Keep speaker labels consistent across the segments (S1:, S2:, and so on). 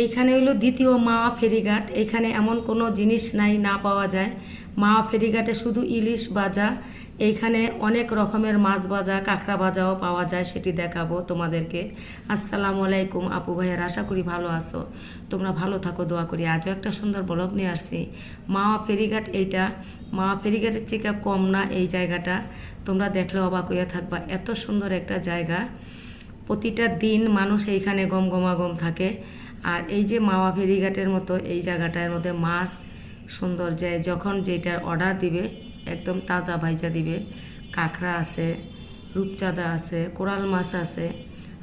S1: এইখানে হইল দ্বিতীয় মাওয়া ফেরিঘাট। এইখানে এমন কোনো জিনিস নাই, না পাওয়া যায়। মাওয়া ফেরিঘাটে শুধু ইলিশ বাজা এইখানে অনেক রকমের মাছ ভাজা, কাঁকড়া ভাজাও পাওয়া যায়, সেটি দেখাবো তোমাদেরকে। আসসালামু আলাইকুম আপু ভাইয়ের, আশা করি ভালো আছো। তোমরা ভালো থাকো, দোয়া করি। আজও একটা সুন্দর ব্লগ নিয়ে আসছি। মাওয়া ফেরিঘাট এইটা। মাওয়া ফেরিঘাটের থেকে কম না এই জায়গাটা। তোমরা দেখলে অবাক হইয়া থাকবা, এত সুন্দর একটা জায়গা। প্রতিটা দিন মানুষ এইখানে গম গমাগম থাকে। আর এই যে মাওয়া ফেরিঘাটের মতো এই জায়গাটার মধ্যে মাছ সুন্দর যায়, যখন যেটার অর্ডার দিবে, একদম তাজা ভাইজা দিবে। কাঁকড়া আছে, রূপচাঁদা আছে, কোরাল মাছ আছে,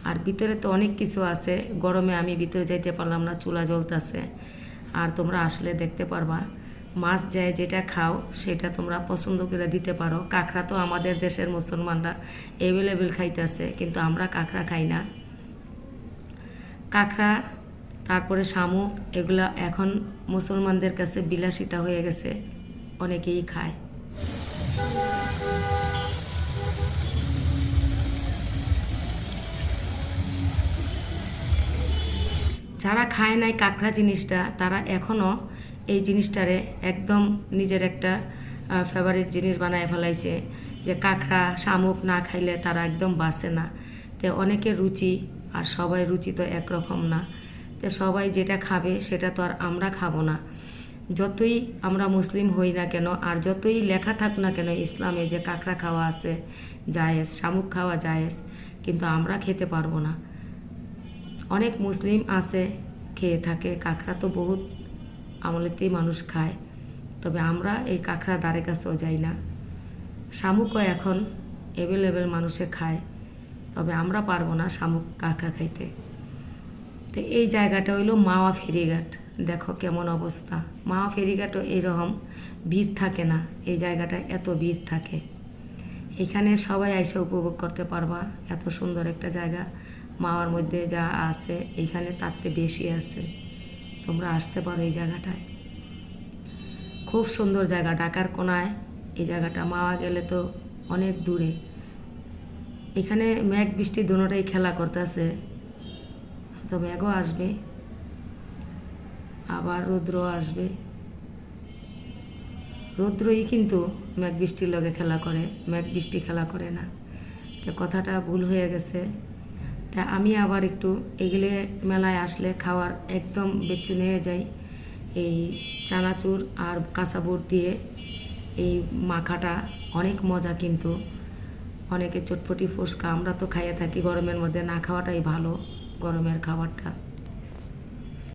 S1: আর ভিতরে তো অনেক কিছু আছে। গরমে আমি ভিতরে যাইতে পারলাম না, চুলা জ্বলতেছে। আর তোমরা আসলে দেখতে পারবা, মাছ যায় যেটা খাও, সেটা তোমরা পছন্দ করে দিতে পারো। কাঁকড়া তো আমাদের দেশের মুসলমানরা অ্যাভেলেবেল খাইতেছে, কিন্তু আমরা কাঁকড়া খাই না। কাঁকড়া তারপরে শামুক, এগুলা এখন মুসলমানদের কাছে বিলাসিতা হয়ে গেছে, অনেকেই খায়। যারা খায় নাই কাঁকড়া জিনিসটা, তারা এখনও এই জিনিসটারে একদম নিজের একটা ফেভারিট জিনিস বানায় ফেলাইছে, যে কাঁকড়া, শামুক না খাইলে তারা একদম বাসে না। তো অনেকের রুচি, আর সবাই রুচি তো একরকম না। তো সবাই যেটা খাবে সেটা তো আর আমরা খাব না। যতই আমরা মুসলিম হই না কেন, আর যতই লেখা থাক না কেন, ইসলামে যে কাঁকড়া খাওয়া আছে, জায়েজ, শামুক খাওয়া জায়েজ, কিন্তু আমরা খেতে পারব না। অনেক মুসলিম আছে, খেয়ে থাকে। কাঁকড়া তো বহুত আমলেতেই মানুষ খায়। তবে আমরা এই কাঁকড়া দ্বারে কাছেও যাই না। শামুকও এখন অ্যাভেলেবেল মানুষে খায়। তবে আমরা পারব না শামুক কাঁকড়া খাইতে। তো এই জায়গাটা হইল মাওয়া ফেরিঘাট। দেখো কেমন অবস্থা। মাওয়া ফেরিঘাটও এরকম ভিড় থাকে না। এই জায়গাটা এত ভিড় থাকে। এখানে সবাই এসে উপভোগ করতে পারবা। এত সুন্দর একটা জায়গা। মাওয়ার মধ্যে যা আছে এইখানে তার চেয়ে বেশি আছে। তোমরা আসতে পারো এই জায়গাটায়। খুব সুন্দর জায়গা, ঢাকার কোনায়। এই জায়গাটা মাওয়া গেলে তো অনেক দূরে। এখানে মেঘ বৃষ্টি দুটোটাই খেলা করতেছে। তো মেঘও আসবে। আবার রৌদ্র আসবে। রৌদ্রই কিন্তু মেঘ বৃষ্টির লগে খেলা করে, মেঘ বৃষ্টি খেলা করে না। তো কথাটা ভুল হয়ে গেছে। তা আমি আবার একটু এগুলো মেলায় আসলে খাওয়ার একদম বেচু নিয়ে যাই। এই চানাচুর আর কাঁচা বুট দিয়ে এই মাখাটা অনেক মজা কিন্তু। অনেকে চটপটি ফুচকা আমরা তো খাইয়ে থাকি, গরমের মধ্যে না খাওয়াটাই ভালো। গরমের খাবারটা।